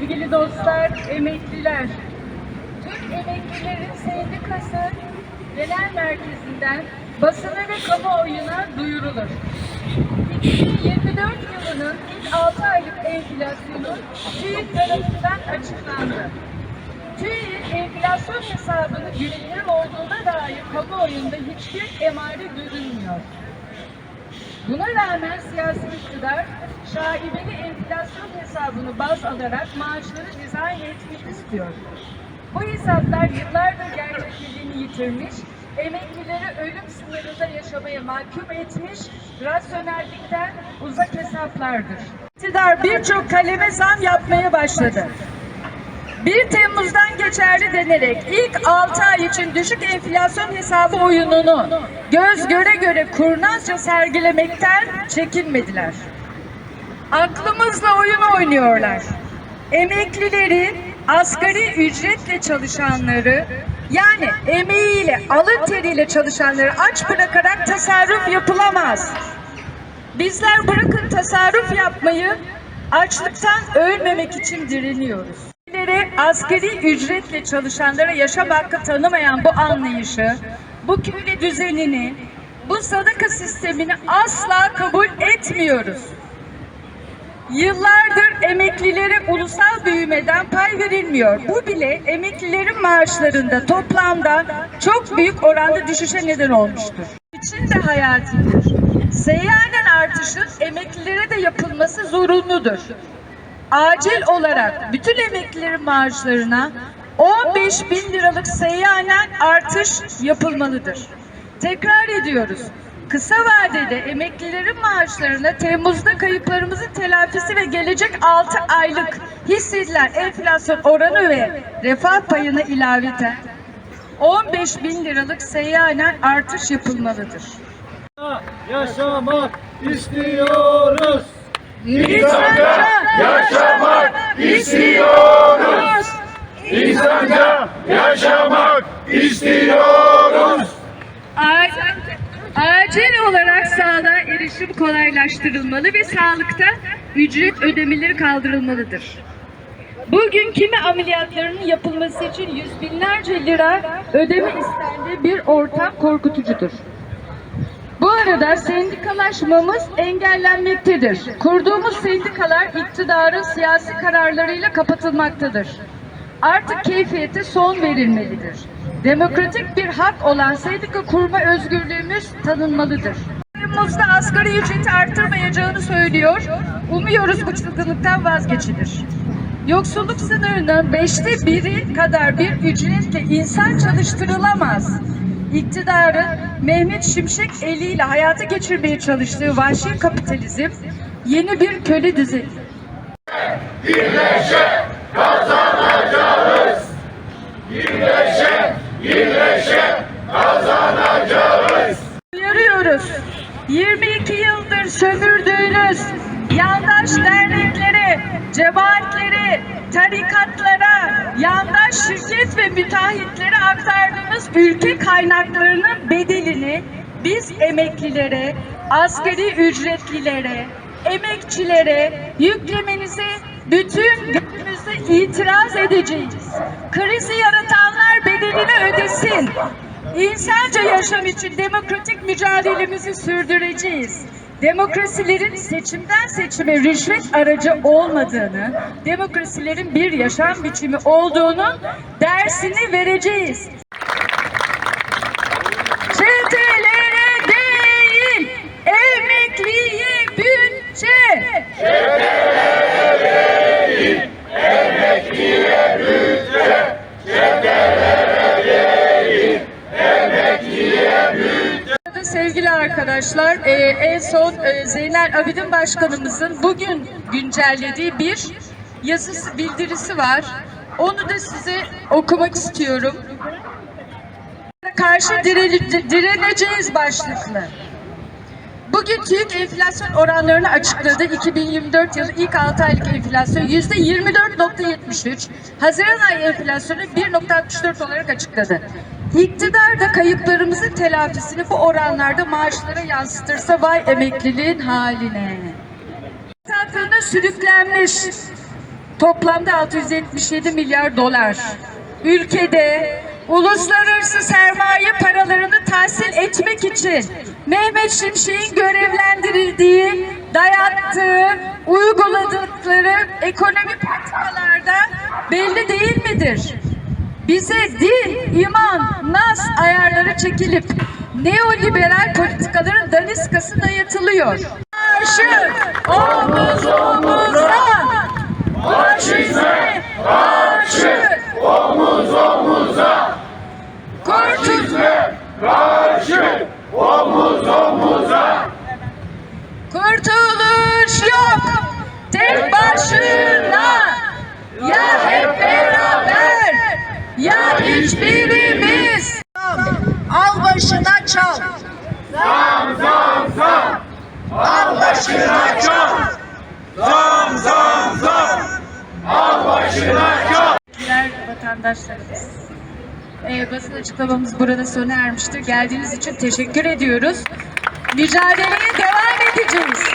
sevgili dostlar, emekliler. Türk Emeklilerin Sendikası Genel Merkezi'nden basına ve kamuoyuna duyurulur. 2024 yılının ilk 6 aylık enflasyonu TÜİK tarafından açıklandı. TÜİK enflasyon hesabını güvenilir olduğuna dair kamuoyunda hiçbir emare görünmüyor. Buna rağmen siyasi iktidar şaibeli enflasyon hesabını baz alarak maaşları dizayn etmek istiyor. Bu hesaplar yıllardır gerçekliğini yitirmiş, emeklileri ölüm sınırında yaşamaya mahkum etmiş, rasyonellikten uzak hesaplardır. İktidar birçok kaleme zam yapmaya başladı. 1 Temmuz'dan geçerli denerek ilk 6 ay için düşük enflasyon hesabı oyununu göz göre göre kurnazca sergilemekten çekinmediler. Aklımızla oyun oynuyorlar. Emeklileri, asgari ücretle çalışanları, yani emeğiyle, alın teriyle çalışanları aç bırakarak tasarruf yapılamaz. Bizler bırakın tasarruf yapmayı, açlıktan ölmemek için direniyoruz. Asgari ücretle çalışanlara yaşam hakkı tanımayan bu anlayışı, bu köle düzenini, bu sadaka sistemini asla kabul etmiyoruz. Yıllardır emeklilere ulusal büyümeden pay verilmiyor. Bu bile emeklilerin maaşlarında toplamda çok büyük oranda düşüşe neden olmuştur. İçin de hayatidir. Seyyanen artışın emeklilere de yapılması zorunludur. Acil olarak bütün emeklilerin maaşlarına 15 bin liralık seyyanen artış yapılmalıdır. Tekrar ediyoruz. Kısa vadede emeklilerin maaşlarına Temmuz'da kayıplarımızın telafisi ve gelecek 6 aylık hissedilen enflasyon oranı ve refah payına ilaveten 15 bin liralık seyyanen artış yapılmalıdır. yaşamak istiyoruz. İnsanca yaşamak istiyoruz. İnsanca yaşamak istiyoruz. Acil, olarak sağlığa erişim kolaylaştırılmalı ve sağlıkta ücret ödemeleri kaldırılmalıdır. Bugün kimi ameliyatlarının yapılması için yüz binlerce lira ödeme istendiği bir ortam korkutucudur. Arada sendikalaşmamız engellenmektedir. Kurduğumuz sendikalar iktidarın siyasi kararlarıyla kapatılmaktadır. Artık keyfiyete son verilmelidir. Demokratik bir hak olan sendika kurma özgürlüğümüz tanınmalıdır. Temmuz'da asgari ücreti arttırmayacağını söylüyor. Umuyoruz bu çılgınlıktan vazgeçilir. Yoksulluk sınırının beşte biri kadar bir ücretle insan çalıştırılamaz. İktidarın Mehmet Şimşek eliyle hayata geçirmeye çalıştığı vahşi kapitalizm yeni bir köle düzeni. Birleşe kazanacağız. Birleşe, birleşe kazanacağız. Uyarıyoruz. 22 yıldır sömürdüğünüz yandaş derneklere, cemaatlere, tarikatlara, yandaş şirket ve müteahhitlere aktardığınız ülke kaynaklarının bedelini biz emeklilere, asgari ücretlilere, emekçilere yüklemenize bütün günümüzde itiraz edeceğiz. Krizi yaratanlar bedelini ödesin. İnsanca yaşam için demokratik mücadelemizi sürdüreceğiz. Demokrasilerin seçimden seçime rüşvet aracı olmadığını, demokrasilerin bir yaşam biçimi olduğunun dersini vereceğiz. Çetelere değil, emekliye bütçe. Burada Sevgili arkadaşlar, e, en son e, Zeynel Abidin Başkanımızın bugün güncellediği bir yazısı, bildirisi var. Onu da size okumak istiyorum. Karşı direne- direneceğiz başlıklı. Bugün TÜİK enflasyon oranlarını açıkladı. 2024 yılı ilk 6 aylık enflasyon %24.73, Haziran ayı enflasyonu 1.64 olarak açıkladı. İktidar da kayıplarımızın telafisini bu oranlarda maaşlara yansıtırsa vay emekliliğin haline. Tatlığına sürüklenmiş toplamda 677 milyar dolar. Ülkede uluslararası sermaye paralarını tahsil etmek için Mehmet Şimşek'in görevlendirildiği, dayattığı, uyguladıkları ekonomi politikalarda belli değil midir? Bize din, iman, nas ayarları çekilip neoliberal politikaların daniskası dayatılıyor. Karşı omuz omuza Faşizme karşı omuz omuza. Faşizme karşı omuz omuza. kurtuluş yok tek başına başına çal Zam zam zam. Al başına çal. Zam zam zam. Al başına çal. Değerli vatandaşlarımız. Ee, basın açıklamamız burada sona ermiştir. Geldiğiniz için teşekkür ediyoruz. Mücadeleye devam edeceğiz.